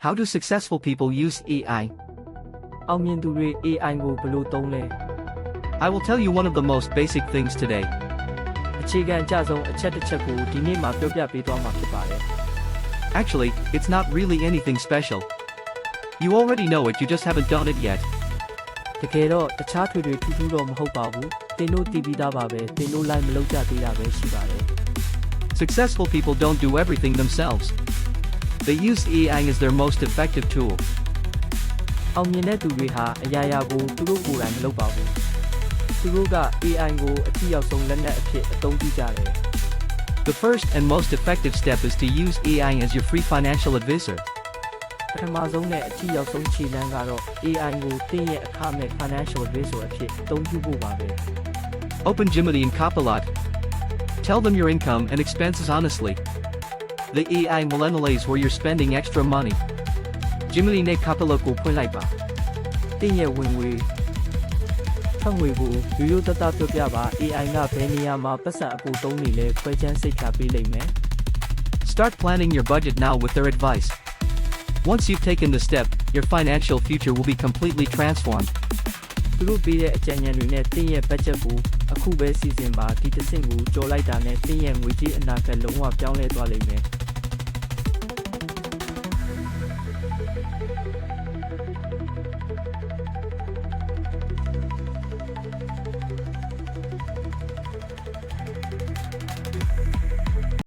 How do successful people use AI? အောင်မြင်သူတွေ AI ကိုဘယ်လိုသုံးလဲ I will tell you one of the most basic things today. အခြေခံအကျဆုံးအချက်တစ်ချက်ကိုဒီနေ့မှာပြောပြပေးသွားမှာဖြစ်ပါတယ် Actually, it's not really anything special. You already know it, you just haven't done it yet. တကယ်တော့တခြားထွေထွေထူးထူးတော့မဟုတ်ပါဘူးသင်တို့တည်ပြီးသားပါပဲသင်တို့ line မလုပ်ကြသေးတာပဲရှိပါတယ် Successful people don't do everything themselves. They use AI as their most effective tool. အောင်မြင်တဲ့သူတွေဟာအရာရာကိုသူတို့ကိုယ်တိုင်မလုပ်ပါဘူးသူတို့က AI ကိုအထူးရောက်ဆုံးလက်နက်အဖြစ်အသုံးပြုကြတယ် The first and most effective step is to use AI as your free financial advisor. ပထမဆုံးနဲ့အထူးရောက်ဆုံးခြေလှမ်းကတော့ AI ကိုသင်ရဲ့အခမဲ့ financial advisor အဖြစ်အသုံးပြုဖို့ပါပဲ Open Jiminy and Copilot. Tell them your income and expenses honestly. The AI will analyze where you're spending extra money. Jiminy ne Copilot ko ဖွင့်လိုက်ပါ သင်ရဲ့ဝင်ငွေထွက်ငွေကိုရိုးရိုးသားသားပြောပြပါ AI ကဘယ်နေရာမှာပတ်စံအပူသုံးနေလဲခွဲခြမ်းစိတ်ချပေးလိမ့်မယ် Start planning your budget now with their advice. Once you've taken the step, your financial future will be completely transformed. သူတို့ပေးတဲ့အကြံဉာဏ်တွေနဲ့သင်ရဲ့ budget ကိုအခုပဲစီစဉ်ပါဒီတစ်ဆင့်ကိုကြော်လိုက်တာနဲ့သင်ရဲ့ငွေကြေးအနာဂတ်လုံးဝပြောင်းလဲသွားလိမ့်မယ်